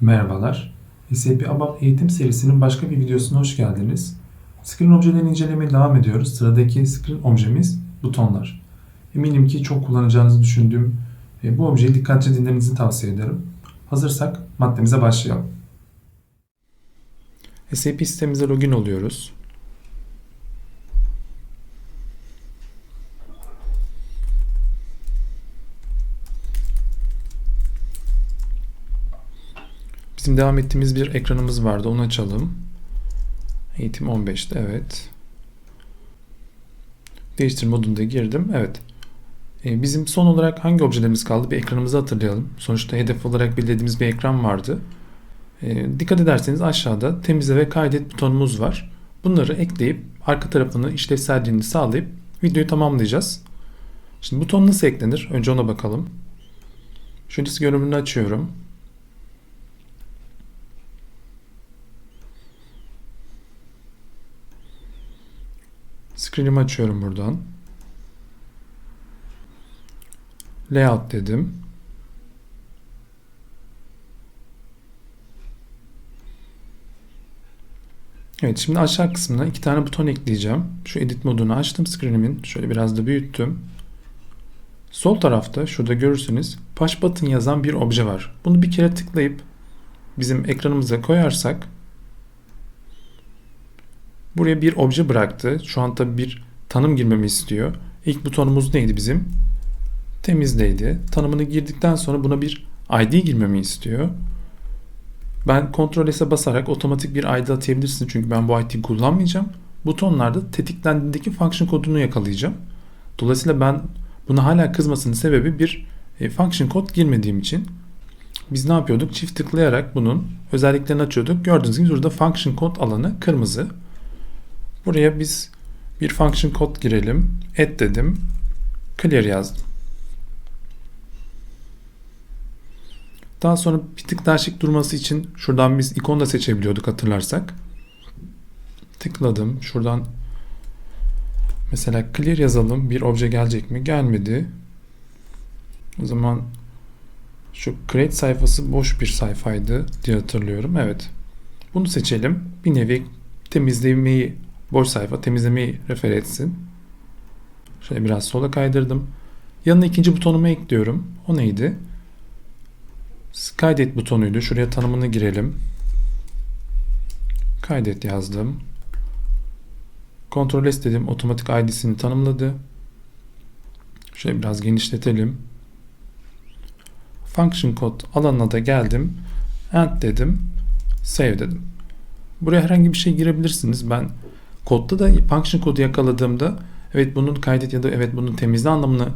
Merhabalar. SAP ABAP eğitim serisinin başka bir videosuna hoş geldiniz. Screen objelerini incelemeye devam ediyoruz. Sıradaki screen objemiz butonlar. Eminim ki çok kullanacağınızı düşündüğüm e, bu objeyi dikkatli dinlemenizi tavsiye ederim. Hazırsak maddemize başlayalım. SAP sistemimize login oluyoruz. Bizim devam ettiğimiz bir ekranımız vardı. Onu açalım. Eğitim 15'te evet. Değiştir modunda girdim. Evet. Ee, bizim son olarak hangi objelerimiz kaldı? Bir ekranımızı hatırlayalım. Sonuçta hedef olarak belirlediğimiz bir ekran vardı. Ee, dikkat ederseniz aşağıda temizle ve kaydet butonumuz var. Bunları ekleyip arka tarafını işlevselliğini sağlayıp videoyu tamamlayacağız. Şimdi buton nasıl eklenir? Önce ona bakalım. Şöyle görünümünü açıyorum. Screen'imi açıyorum buradan. Layout dedim. Evet şimdi aşağı kısmına iki tane buton ekleyeceğim. Şu edit modunu açtım screen'imin. Şöyle biraz da büyüttüm. Sol tarafta şurada görürsünüz push button yazan bir obje var. Bunu bir kere tıklayıp bizim ekranımıza koyarsak Buraya bir obje bıraktı. Şu an tabi bir tanım girmemi istiyor. İlk butonumuz neydi bizim? Temizleydi. Tanımını girdikten sonra buna bir ID girmemi istiyor. Ben Ctrl S'e basarak otomatik bir ID atayabilirsin çünkü ben bu ID'yi kullanmayacağım. Butonlarda tetiklendiğindeki function kodunu yakalayacağım. Dolayısıyla ben buna hala kızmasının sebebi bir e, function kod girmediğim için. Biz ne yapıyorduk? Çift tıklayarak bunun özelliklerini açıyorduk. Gördüğünüz gibi burada function kod alanı kırmızı. Buraya biz bir function kod girelim. Add dedim. Clear yazdım. Daha sonra bir tık daha şık durması için şuradan biz ikon da seçebiliyorduk hatırlarsak. Tıkladım. Şuradan mesela clear yazalım. Bir obje gelecek mi? Gelmedi. O zaman şu create sayfası boş bir sayfaydı diye hatırlıyorum. Evet. Bunu seçelim. Bir nevi temizlemeyi boş sayfa temizlemeyi refer etsin. Şöyle biraz sola kaydırdım. Yanına ikinci butonumu ekliyorum. O neydi? Kaydet butonuydu. Şuraya tanımını girelim. Kaydet yazdım. Ctrl S dedim. Otomatik ID'sini tanımladı. Şöyle biraz genişletelim. Function code alanına da geldim. End dedim. Save dedim. Buraya herhangi bir şey girebilirsiniz. Ben Kodda da function kodu yakaladığımda evet bunun kaydet ya da evet bunun temizle anlamını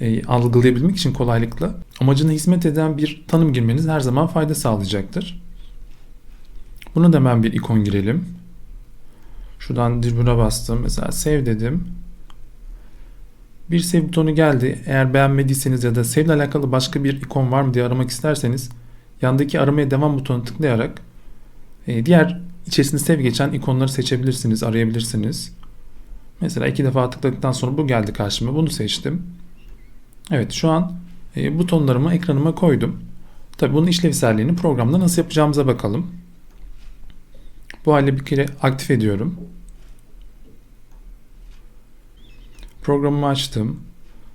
e, algılayabilmek için kolaylıkla amacına hizmet eden bir tanım girmeniz her zaman fayda sağlayacaktır. Buna da hemen bir ikon girelim. Şuradan dürbüne bastım. Mesela save dedim. Bir save butonu geldi. Eğer beğenmediyseniz ya da save ile alakalı başka bir ikon var mı diye aramak isterseniz yandaki aramaya devam butonu tıklayarak e, diğer içerisinde sev geçen ikonları seçebilirsiniz, arayabilirsiniz. Mesela iki defa tıkladıktan sonra bu geldi karşıma. Bunu seçtim. Evet şu an e, butonlarımı ekranıma koydum. Tabi bunun işlevselliğini programda nasıl yapacağımıza bakalım. Bu halde bir kere aktif ediyorum. Programımı açtım.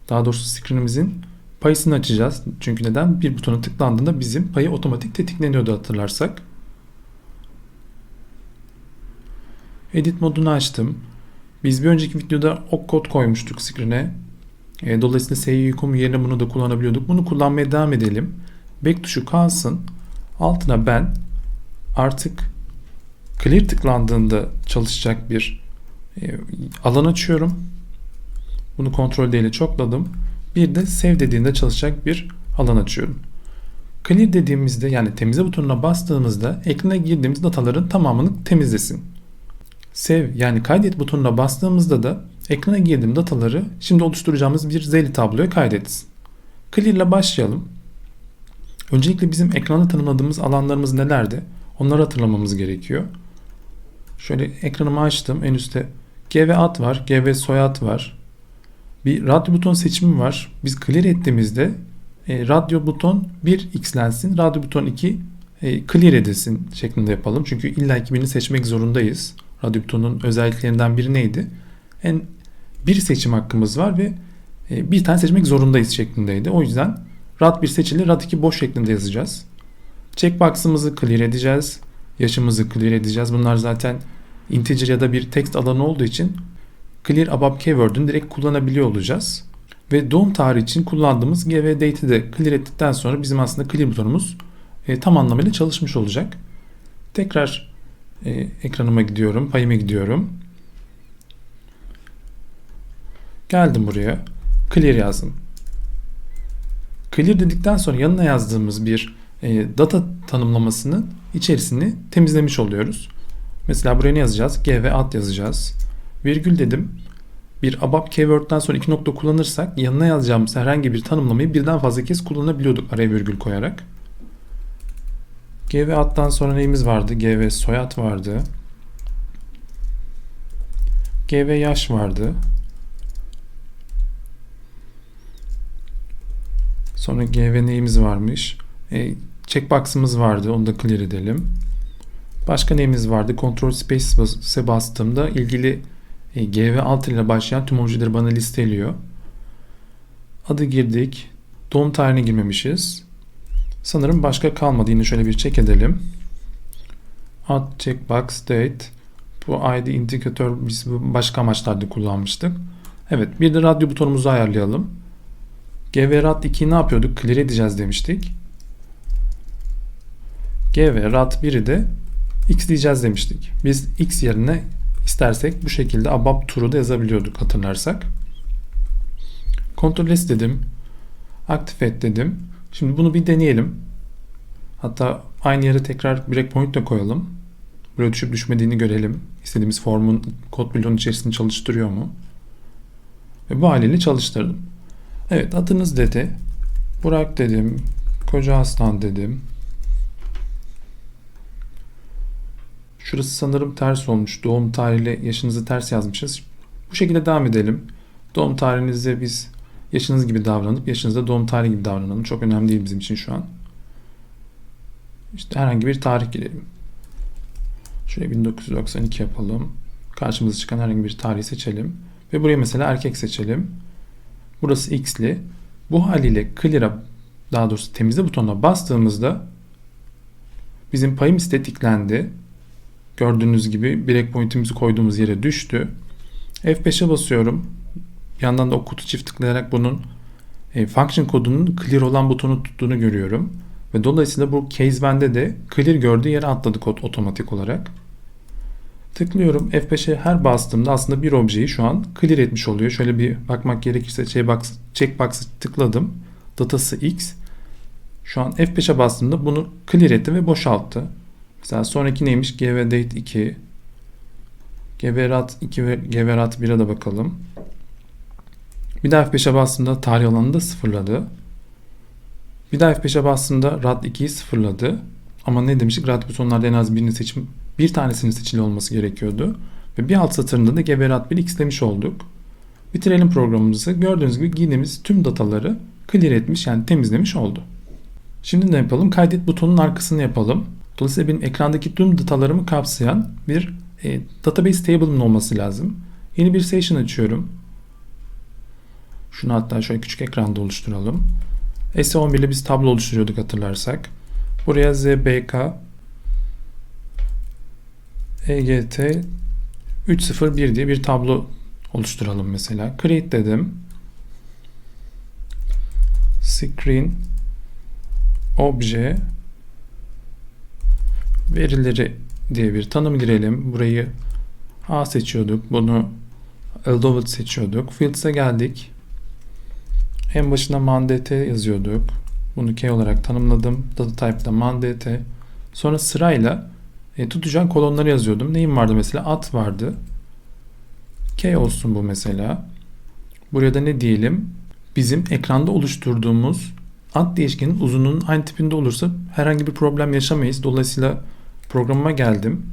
Daha doğrusu screen'imizin payısını açacağız. Çünkü neden? Bir butona tıklandığında bizim payı otomatik tetikleniyordu hatırlarsak. Edit modunu açtım. Biz bir önceki videoda ok kod koymuştuk screen'e. E, dolayısıyla SYUCOM yerine bunu da kullanabiliyorduk. Bunu kullanmaya devam edelim. Back tuşu kalsın. Altına ben artık clear tıklandığında çalışacak bir e, alan açıyorum. Bunu kontrol ile çokladım. Bir de save dediğinde çalışacak bir alan açıyorum. Clear dediğimizde yani temizle butonuna bastığımızda ekrana girdiğimiz dataların tamamını temizlesin. Save yani kaydet butonuna bastığımızda da ekrana girdiğim dataları şimdi oluşturacağımız bir zeyli tabloya kaydetsin. Clear ile başlayalım. Öncelikle bizim ekranda tanımladığımız alanlarımız nelerdi? Onları hatırlamamız gerekiyor. Şöyle ekranımı açtım. En üstte G ve ad var. G ve soyad var. Bir radyo buton seçimi var. Biz clear ettiğimizde e, radyo buton 1 xlensin. Radyo buton 2 e, e, clear edilsin şeklinde yapalım. Çünkü illa ki birini seçmek zorundayız. Radyo butonunun özelliklerinden biri neydi? En bir seçim hakkımız var ve e, bir tane seçmek zorundayız şeklindeydi. O yüzden rad 1 seçili, rad 2 boş şeklinde yazacağız. Checkbox'ımızı clear edeceğiz. Yaşımızı clear edeceğiz. Bunlar zaten integer ya da bir text alanı olduğu için clear above keyword'ünü direkt kullanabiliyor olacağız. Ve doğum tarihi için kullandığımız gv date'i de clear ettikten sonra bizim aslında clear butonumuz e, tam anlamıyla çalışmış olacak. Tekrar e, ekranıma gidiyorum, payıma gidiyorum. Geldim buraya. Clear yazdım. Clear dedikten sonra yanına yazdığımız bir e, data tanımlamasının içerisini temizlemiş oluyoruz. Mesela buraya ne yazacağız? G ve ad yazacağız. Virgül dedim. Bir abap keyword'den sonra iki nokta kullanırsak yanına yazacağımız herhangi bir tanımlamayı birden fazla kez kullanabiliyorduk araya virgül koyarak. G ve addan sonra neyimiz vardı? G ve soyad vardı. G ve yaş vardı. Sonra G ve neyimiz varmış? E, checkbox'ımız vardı. Onu da clear edelim. Başka neyimiz vardı? Control Space'e bastığımda ilgili e, G ve alt ile başlayan tüm objeleri bana listeliyor. Adı girdik. Doğum tarihine girmemişiz. Sanırım başka kalmadı. Yine şöyle bir check edelim. Add checkbox date. Bu ID indikatör biz başka amaçlarda kullanmıştık. Evet bir de radyo butonumuzu ayarlayalım. GV RAT 2'yi ne yapıyorduk? Clear edeceğiz demiştik. GV RAT 1'i de X diyeceğiz demiştik. Biz X yerine istersek bu şekilde abap turu da yazabiliyorduk hatırlarsak. Ctrl S dedim. Aktif et dedim. Şimdi bunu bir deneyelim. Hatta aynı yere tekrar breakpoint de koyalım. Buraya düşüp düşmediğini görelim. İstediğimiz formun kod bloğunun içerisinde çalıştırıyor mu? Ve bu haliyle çalıştırdım. Evet adınız dedi. Burak dedim. Koca Aslan dedim. Şurası sanırım ters olmuş. Doğum tarihiyle yaşınızı ters yazmışız. Bu şekilde devam edelim. Doğum tarihinize biz yaşınız gibi davranıp yaşınızda doğum tarihi gibi davranalım. Çok önemli değil bizim için şu an. İşte herhangi bir tarih girelim. Şuraya 1992 yapalım. Karşımıza çıkan herhangi bir tarihi seçelim. Ve buraya mesela erkek seçelim. Burası x'li. Bu haliyle clear'a daha doğrusu temizle butonuna bastığımızda bizim payımız tetiklendi. Gördüğünüz gibi breakpoint'imizi koyduğumuz yere düştü. F5'e basıyorum. Bir yandan da o kutu çift tıklayarak bunun e, function kodunun clear olan butonu tuttuğunu görüyorum. Ve dolayısıyla bu case bende de clear gördüğü yere atladı kod otomatik olarak. Tıklıyorum F5'e her bastığımda aslında bir objeyi şu an clear etmiş oluyor. Şöyle bir bakmak gerekirse checkbox, checkbox'ı tıkladım. Datası X. Şu an F5'e bastığımda bunu clear etti ve boşalttı. Mesela sonraki neymiş? gvdate 2. gvrat 2 ve gvrat 1'e de bakalım. Bir daha F5'e bastığımda tarih alanını da sıfırladı. Bir daha F5'e bastığımda RAD 2'yi sıfırladı. Ama ne demiştik? RAD butonlarda en az birini seçim, bir tanesinin seçili olması gerekiyordu. Ve bir alt satırında da GBRAD 1 x'lemiş olduk. Bitirelim programımızı. Gördüğünüz gibi girdiğimiz tüm dataları clear etmiş yani temizlemiş oldu. Şimdi ne yapalım? Kaydet butonunun arkasını yapalım. Dolayısıyla benim ekrandaki tüm datalarımı kapsayan bir e, database table'ın olması lazım. Yeni bir session açıyorum. Şunu hatta şöyle küçük ekranda oluşturalım. S11 ile biz tablo oluşturuyorduk hatırlarsak. Buraya ZBK EGT 301 diye bir tablo oluşturalım mesela. Create dedim. Screen Obje verileri diye bir tanım girelim. Burayı A seçiyorduk. Bunu Eldovat seçiyorduk. Fields'e geldik. En başına mandt yazıyorduk. Bunu key olarak tanımladım. Data type'da mandt. Sonra sırayla e, tutacağım kolonları yazıyordum. Neyim vardı mesela? At vardı. Key olsun bu mesela. Buraya da ne diyelim? Bizim ekranda oluşturduğumuz ad değişkenin uzunluğunun aynı tipinde olursa herhangi bir problem yaşamayız. Dolayısıyla programıma geldim.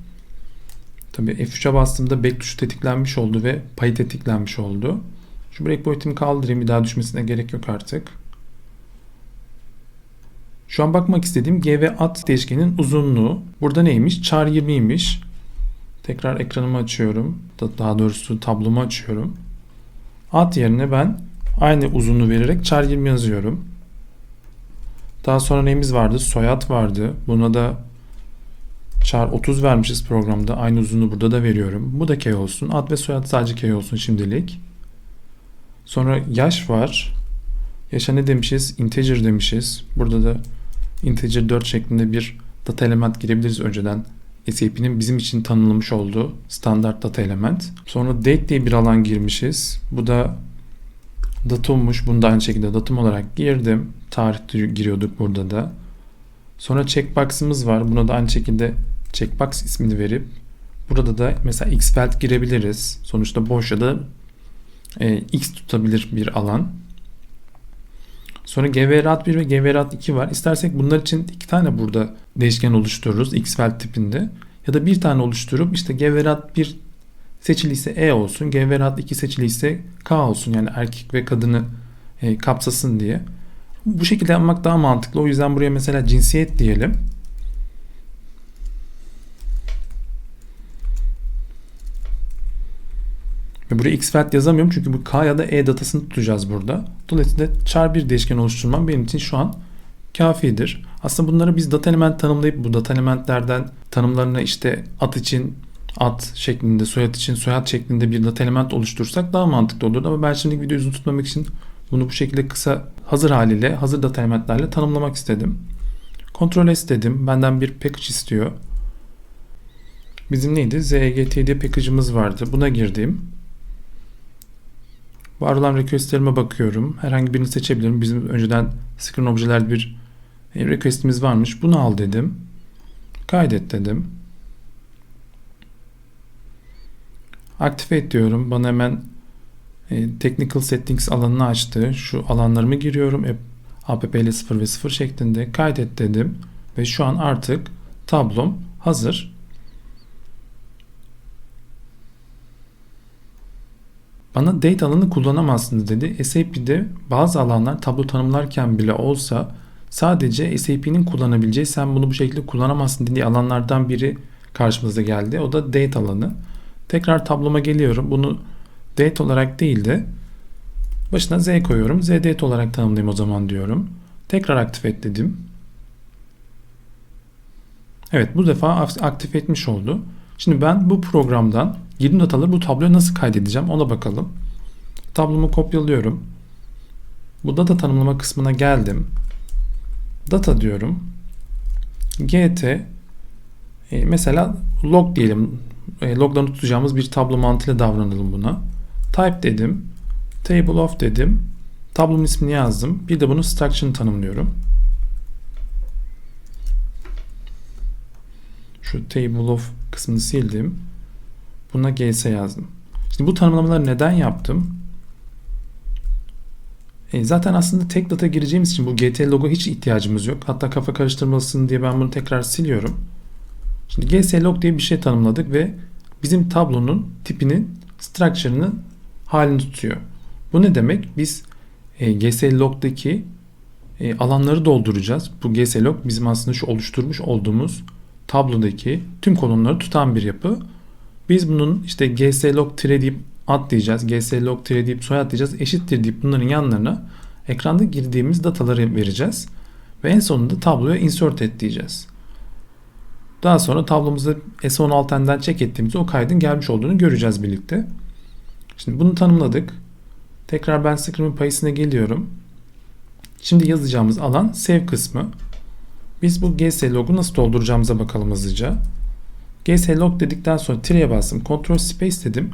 Tabii F3'e bastığımda back tuşu tetiklenmiş oldu ve payı tetiklenmiş oldu. Şu breakpoint'imi kaldırayım. Bir daha düşmesine gerek yok artık. Şu an bakmak istediğim G ve at değişkenin uzunluğu. Burada neymiş? Char 20'ymiş. Tekrar ekranımı açıyorum. Daha doğrusu tablomu açıyorum. At yerine ben aynı uzunluğu vererek char 20 yazıyorum. Daha sonra neyimiz vardı? Soyad vardı. Buna da char 30 vermişiz programda. Aynı uzunluğu burada da veriyorum. Bu da k olsun. Ad ve soyad sadece k olsun şimdilik. Sonra yaş var. Yaşa ne demişiz? Integer demişiz. Burada da integer 4 şeklinde bir data element girebiliriz önceden. SAP'nin bizim için tanımlamış olduğu standart data element. Sonra date diye bir alan girmişiz. Bu da datummuş. Bunu da aynı şekilde datum olarak girdim. Tarih giriyorduk burada da. Sonra checkbox'ımız var. Buna da aynı şekilde checkbox ismini verip burada da mesela xfeld girebiliriz. Sonuçta boş ya da e, x tutabilir bir alan. Sonra gvrat 1 ve gvrat 2 var. İstersek bunlar için iki tane burada değişken oluştururuz xfeld tipinde. Ya da bir tane oluşturup işte gvrat 1 seçiliyse e olsun, gvrat 2 seçiliyse k olsun. Yani erkek ve kadını e, kapsasın diye. Bu şekilde yapmak daha mantıklı. O yüzden buraya mesela cinsiyet diyelim. Ve buraya xfelt yazamıyorum çünkü bu k ya da e datasını tutacağız burada. Dolayısıyla char bir değişken oluşturmam benim için şu an kafidir. Aslında bunları biz data element tanımlayıp bu data elementlerden tanımlarını işte at için at şeklinde, soyad için soyad şeklinde bir data element oluştursak daha mantıklı olurdu. Ama ben şimdi videoyu uzun tutmamak için bunu bu şekilde kısa hazır haliyle, hazır data elementlerle tanımlamak istedim. Ctrl S dedim. Benden bir package istiyor. Bizim neydi? ZGTD package'ımız vardı. Buna girdim. Var olan requestlerime bakıyorum. Herhangi birini seçebilirim. Bizim önceden screen objelerde bir e, requestimiz varmış. Bunu al dedim. Kaydet dedim. Activate diyorum. Bana hemen e, Technical Settings alanını açtı. Şu alanlarımı giriyorum. app ile 0 ve 0 şeklinde kaydet dedim. Ve şu an artık tablom hazır. Bana date alanı kullanamazsınız dedi. SAP'de bazı alanlar tablo tanımlarken bile olsa sadece SAP'nin kullanabileceği sen bunu bu şekilde kullanamazsın dediği alanlardan biri karşımıza geldi. O da date alanı. Tekrar tabloma geliyorum. Bunu date olarak değil de başına z koyuyorum. Z date olarak tanımlayayım o zaman diyorum. Tekrar aktif et dedim. Evet bu defa aktif etmiş oldu. Şimdi ben bu programdan girdim dataları bu tabloya nasıl kaydedeceğim ona bakalım. Tablomu kopyalıyorum. Bu data tanımlama kısmına geldim. Data diyorum. gt e, mesela log diyelim. E, logdan tutacağımız bir tablo mantığıyla davranalım buna. Type dedim. Table of dedim. Tablonun ismini yazdım. Bir de bunu structure'ını tanımlıyorum. Şu table of kısmını sildim. Buna gs yazdım. Şimdi bu tanımlamaları neden yaptım? E zaten aslında tek data gireceğimiz için bu gt logo hiç ihtiyacımız yok. Hatta kafa karıştırmasın diye ben bunu tekrar siliyorum. Şimdi gs log diye bir şey tanımladık ve bizim tablonun tipinin structure'ını halini tutuyor. Bu ne demek? Biz e, gs log'daki e, alanları dolduracağız. Bu gs log bizim aslında şu oluşturmuş olduğumuz tablodaki tüm kolonları tutan bir yapı. Biz bunun işte gslog tire deyip ad diyeceğiz. gslog tire deyip soyad diyeceğiz. Eşittir deyip bunların yanlarına ekranda girdiğimiz dataları vereceğiz. Ve en sonunda tabloya insert et diyeceğiz. Daha sonra tablomuzda S16'dan check ettiğimizde o kaydın gelmiş olduğunu göreceğiz birlikte. Şimdi bunu tanımladık. Tekrar ben screen'in payısına geliyorum. Şimdi yazacağımız alan save kısmı. Biz bu gs log'u nasıl dolduracağımıza bakalım hızlıca. gs log dedikten sonra tire'ye bastım. Ctrl space dedim.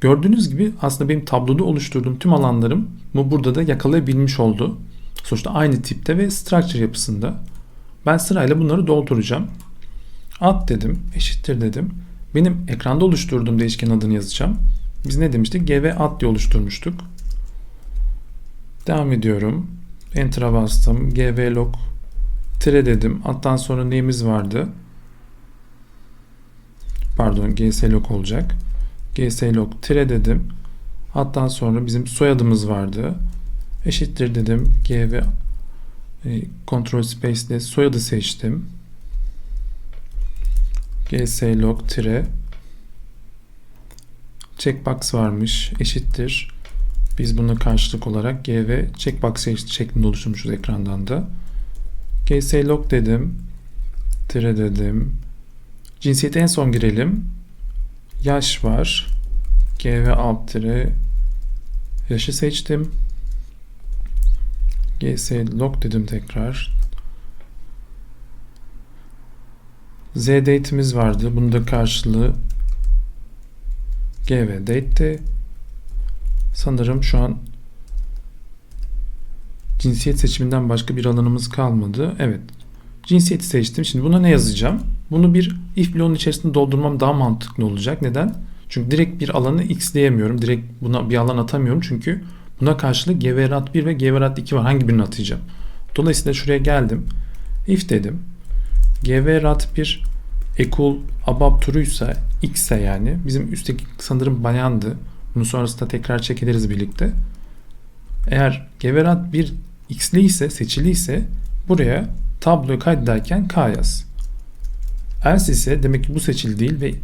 Gördüğünüz gibi aslında benim tabloda oluşturduğum tüm alanlarım bu burada da yakalayabilmiş oldu. Sonuçta aynı tipte ve structure yapısında. Ben sırayla bunları dolduracağım. Ad dedim, eşittir dedim. Benim ekranda oluşturduğum değişken adını yazacağım. Biz ne demiştik? gv ad diye oluşturmuştuk. Devam ediyorum. Enter'a bastım. gv log tire dedim. Alttan sonra neyimiz vardı? Pardon gslog olacak. gslog tire dedim. Alttan sonra bizim soyadımız vardı. Eşittir dedim. gv E, Ctrl Space ile soyadı seçtim. gslog tire checkbox varmış eşittir. Biz bunu karşılık olarak G ve checkbox şeklinde oluşturmuşuz ekrandan da. Gslog dedim. Tire dedim. Cinsiyeti en son girelim. Yaş var. G ve alt tire yaşı seçtim. GS dedim tekrar. Z date'imiz vardı. Bunun da karşılığı G ve date'ti. Sanırım şu an cinsiyet seçiminden başka bir alanımız kalmadı. Evet. Cinsiyeti seçtim. Şimdi buna ne yazacağım? Bunu bir if bloğunun içerisinde doldurmam daha mantıklı olacak. Neden? Çünkü direkt bir alanı x diyemiyorum. Direkt buna bir alan atamıyorum. Çünkü buna karşılık geverat 1 ve geverat 2 var. Hangi birini atacağım? Dolayısıyla şuraya geldim. If dedim. geverat 1 equal above true'ysa x'e yani. Bizim üstteki sanırım bayandı. Bunu sonrasında tekrar çekeriz birlikte. Eğer geverat 1 x'li ise seçili ise buraya tabloyu kaydederken k yaz. Else ise demek ki bu seçili değil ve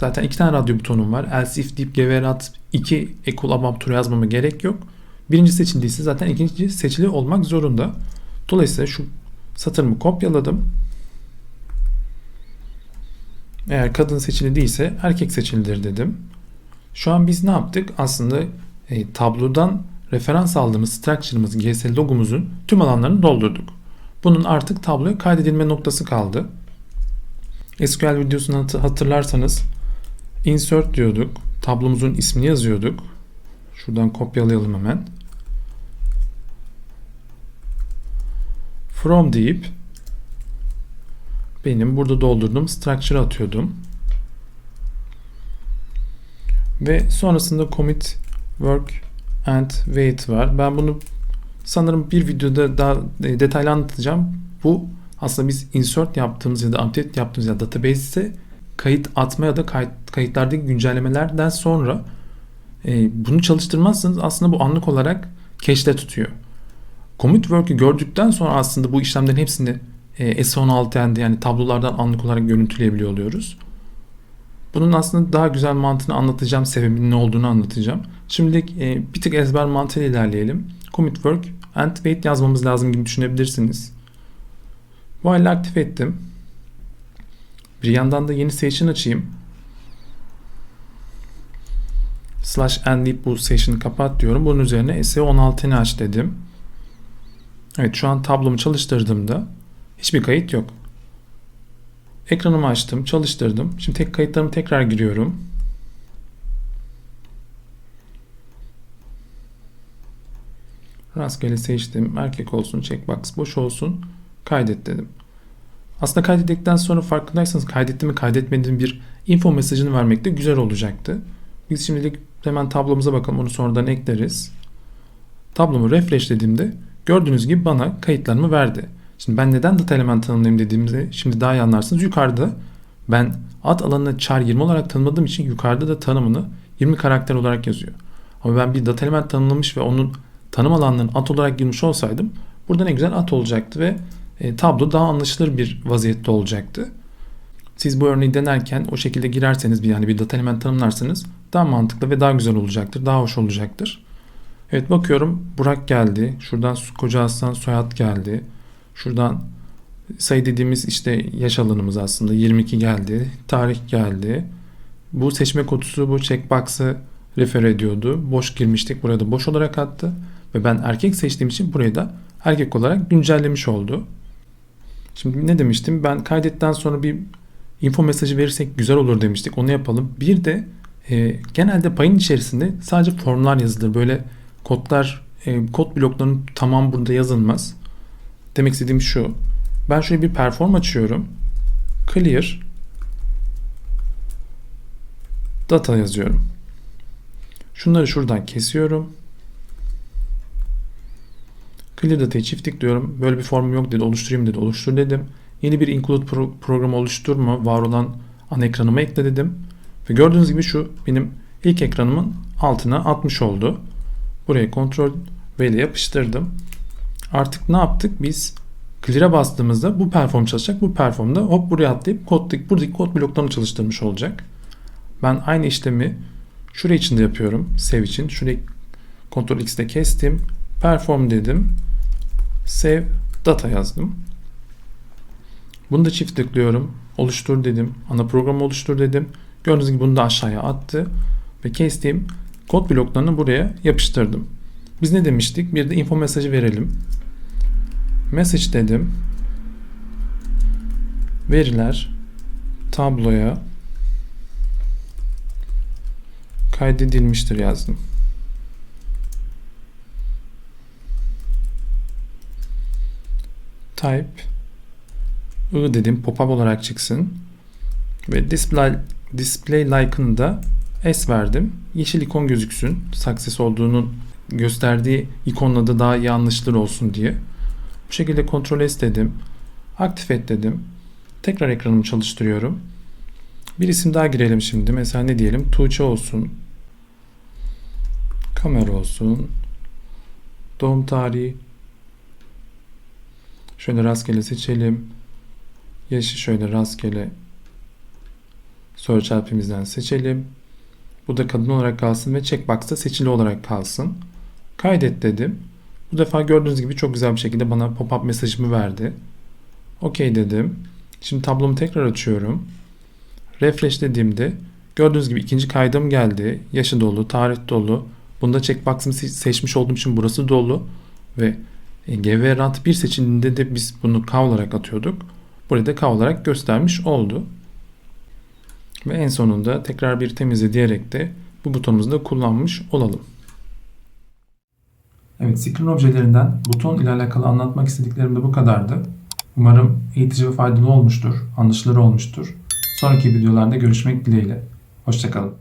zaten iki tane radyo butonum var. Else if deyip geverat 2 equal above true yazmama gerek yok. Birinci seçildiyse zaten ikinci seçili olmak zorunda. Dolayısıyla şu satırımı kopyaladım. Eğer kadın seçili değilse erkek seçilidir dedim. Şu an biz ne yaptık? Aslında e, tablodan referans aldığımız structure'ımız, GSL logomuzun tüm alanlarını doldurduk. Bunun artık tabloya kaydedilme noktası kaldı. SQL videosunu hatırlarsanız insert diyorduk. Tablomuzun ismini yazıyorduk. Şuradan kopyalayalım hemen. From deyip benim burada doldurduğum structure atıyordum. Ve sonrasında commit work and wait var. Ben bunu sanırım bir videoda daha detaylı anlatacağım. Bu aslında biz insert yaptığımız ya da update yaptığımız ya da database'e kayıt atma ya da kayıt, kayıtlardaki güncellemelerden sonra e, bunu çalıştırmazsanız aslında bu anlık olarak cache'de tutuyor. Commit work'ü gördükten sonra aslında bu işlemlerin hepsini e, S16'de yani tablolardan anlık olarak görüntüleyebiliyor oluyoruz. Bunun aslında daha güzel mantığını anlatacağım, sebebinin ne olduğunu anlatacağım. Şimdilik e, bir tık ezber mantığıyla ilerleyelim. Commit work and wait yazmamız lazım gibi düşünebilirsiniz. While aktif ettim. Bir yandan da yeni session açayım. Slash n deyip bu session'ı kapat diyorum. Bunun üzerine SE16'ını aç dedim. Evet şu an tablomu çalıştırdığımda hiçbir kayıt yok. Ekranımı açtım, çalıştırdım. Şimdi tek kayıtlarımı tekrar giriyorum. Rastgele seçtim. Erkek olsun, checkbox boş olsun. Kaydet dedim. Aslında kaydettikten sonra farkındaysanız kaydetti mi kaydetmediğim bir info mesajını vermek de güzel olacaktı. Biz şimdilik hemen tablomuza bakalım. Onu sonradan ekleriz. Tablomu refresh dediğimde gördüğünüz gibi bana kayıtlarımı verdi. Şimdi ben neden data element tanımlayayım dediğimde şimdi daha iyi anlarsınız. Yukarıda ben ad alanını char 20 olarak tanımladığım için yukarıda da tanımını 20 karakter olarak yazıyor. Ama ben bir data element tanımlamış ve onun tanım alanlarını at olarak girmiş olsaydım burada ne güzel at olacaktı ve e, tablo daha anlaşılır bir vaziyette olacaktı. Siz bu örneği denerken o şekilde girerseniz bir yani bir data element tanımlarsanız daha mantıklı ve daha güzel olacaktır. Daha hoş olacaktır. Evet bakıyorum Burak geldi. Şuradan Koca Aslan Soyad geldi. Şuradan sayı dediğimiz işte yaş alanımız aslında 22 geldi. Tarih geldi. Bu seçme kutusu bu checkbox'ı refer ediyordu. Boş girmiştik. Burada boş olarak attı. Ve ben erkek seçtiğim için burayı da erkek olarak güncellemiş oldu. Şimdi ne demiştim? Ben kaydetten sonra bir info mesajı verirsek güzel olur demiştik. Onu yapalım. Bir de e, genelde payın içerisinde sadece formlar yazılır. Böyle kodlar, e, kod bloklarının tamam burada yazılmaz. Demek istediğim şu. Ben şöyle bir perform açıyorum. Clear data yazıyorum. Şunları şuradan kesiyorum. Clear data'yı çift tıklıyorum. Böyle bir formum yok dedi. Oluşturayım dedi. Oluştur dedim. Yeni bir include pro programı oluşturma. Var olan ana ekranıma ekle dedim. Ve gördüğünüz gibi şu benim ilk ekranımın altına atmış oldu. Buraya kontrol V ile yapıştırdım. Artık ne yaptık? Biz clear'a bastığımızda bu perform çalışacak. Bu performda hop buraya atlayıp koddaki, buradaki kod bloklarını çalıştırmış olacak. Ben aynı işlemi şuraya için de yapıyorum. Save için. Şurayı Ctrl X'de kestim. Perform dedim. Save data yazdım. Bunu da çift tıklıyorum. Oluştur dedim. Ana programı oluştur dedim. Gördüğünüz gibi bunu da aşağıya attı. Ve kestiğim kod bloklarını buraya yapıştırdım. Biz ne demiştik? Bir de info mesajı verelim. Message dedim. Veriler tabloya kaydedilmiştir yazdım. Type I dedim pop-up olarak çıksın. Ve display display like'ını da S verdim. Yeşil ikon gözüksün. Success olduğunun gösterdiği ikonla da daha iyi anlaşılır olsun diye. Bu şekilde Ctrl S dedim. Aktif et dedim. Tekrar ekranımı çalıştırıyorum. Bir isim daha girelim şimdi. Mesela ne diyelim? Tuğçe olsun. Kamera olsun. Doğum tarihi. Şöyle rastgele seçelim. Yaşı şöyle rastgele search alpimizden seçelim. Bu da kadın olarak kalsın ve checkbox'ta seçili olarak kalsın. Kaydet dedim. Bu defa gördüğünüz gibi çok güzel bir şekilde bana pop-up mesajımı verdi. OK dedim. Şimdi tablomu tekrar açıyorum. Refresh dediğimde gördüğünüz gibi ikinci kaydım geldi. Yaşı dolu, tarih dolu. Bunda checkbox'ımı seçmiş olduğum için burası dolu. Ve GV Rant 1 seçildiğinde de biz bunu K olarak atıyorduk. Burada K olarak göstermiş oldu. Ve en sonunda tekrar bir temizle diyerek de bu butonumuzu da kullanmış olalım. Evet, screen objelerinden buton ile alakalı anlatmak istediklerim de bu kadardı. Umarım eğitici ve faydalı olmuştur, anlaşılır olmuştur. Sonraki videolarda görüşmek dileğiyle. Hoşçakalın.